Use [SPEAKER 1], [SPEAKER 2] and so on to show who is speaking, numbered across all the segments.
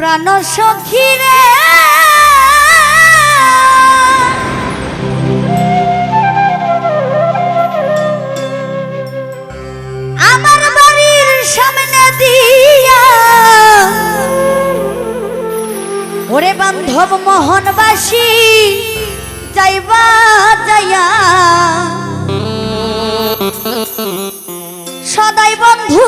[SPEAKER 1] প্রাণ সখী রে। আমার বাড়ির সামনে দিয়া। ওরে বান্ধব মোহনবাসী যাইবা যাইয়া। সদাই বন্ধু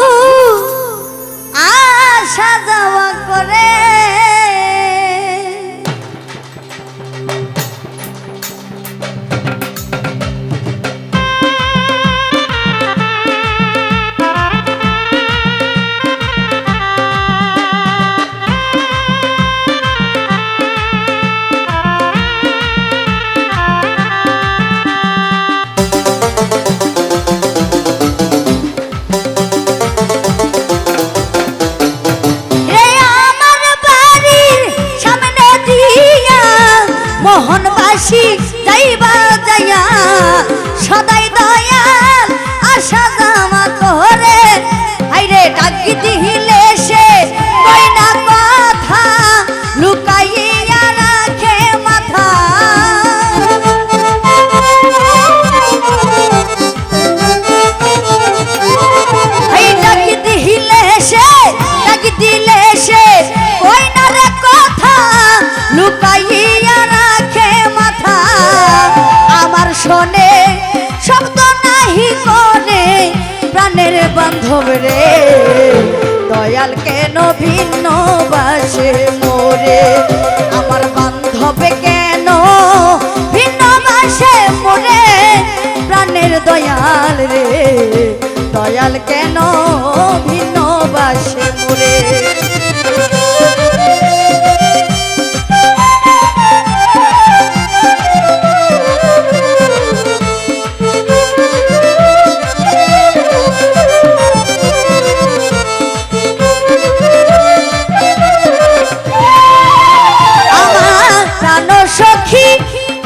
[SPEAKER 1] মনে শব্দ নাহি করে, প্রাণের বান্ধব রে। দয়াল কেন ভিন্ন বাসে মোরে? আমার বান্ধব কেন ভিন্ন বাসে মোরে? প্রাণের দয়াল রে। দয়াল কেন ভিন্ন বাসে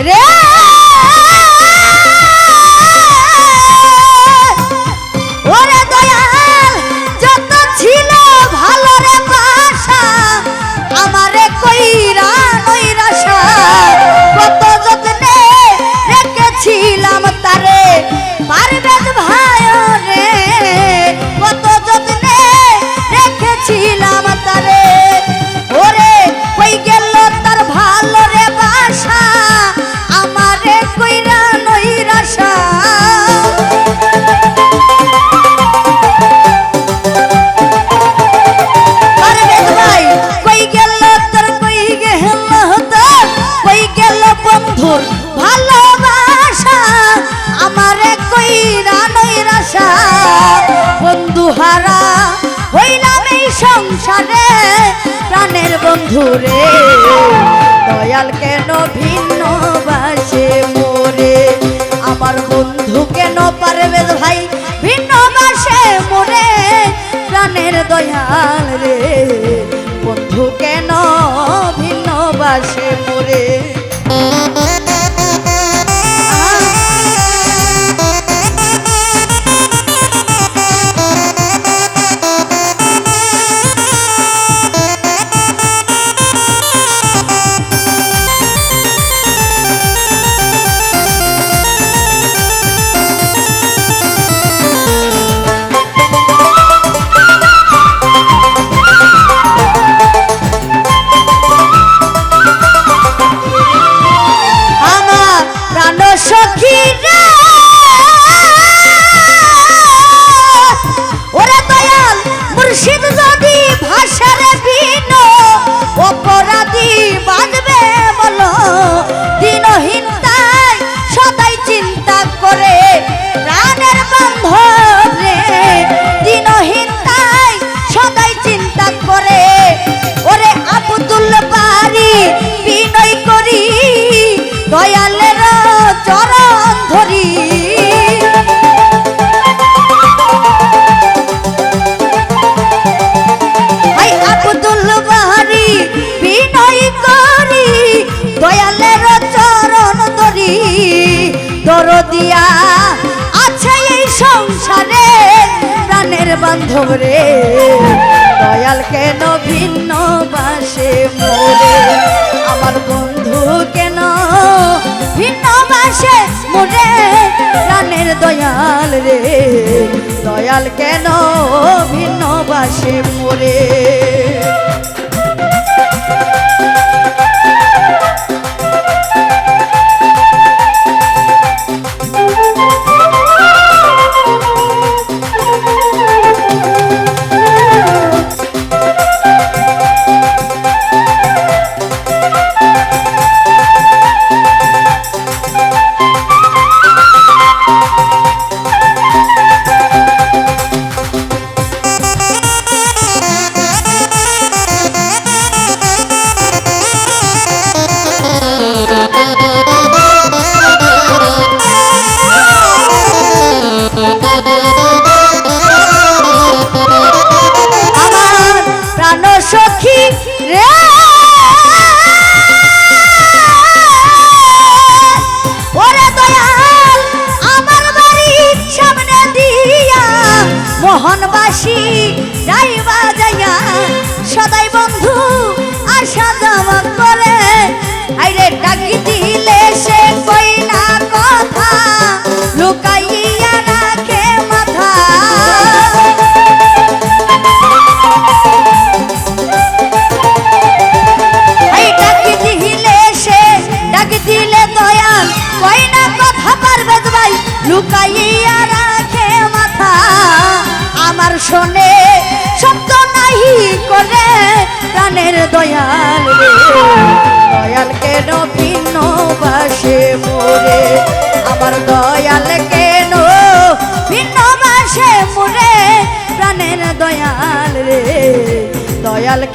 [SPEAKER 1] 人。কইরা নৈরাশা বন্ধু প্রাণের বন্ধু রে। দয়াল কেন ভিন্ন বাসে মোরে আমার বন্ধু কেন পারবে ভাই? ভিন্ন বাসে মোরে প্রাণের দয়াল বান্ধব রে। দয়াল কেন ভিন্ন বাসে মরে? আমার বন্ধু কেন ভিন্ন বাসে মরে? রানের দয়াল রে। দয়াল কেন ভিন্ন বাসে মোরে? Thank you.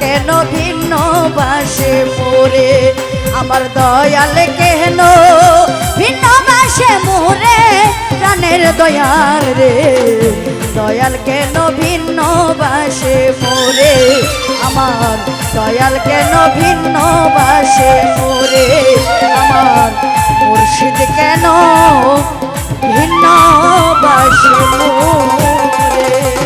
[SPEAKER 1] কেন ভিন্ন বাসে মোরে? আমার দয়াল কেন ভিন্ন বাসে মোরে? প্রাণের দয়াল রে। দয়াল কেন ভিন্ন বাসে মোরে? আমার দয়াল কেন ভিন্ন বাসে মোরে? আমার মুর্শিদ কেন ভিন্ন বাসে মোরে?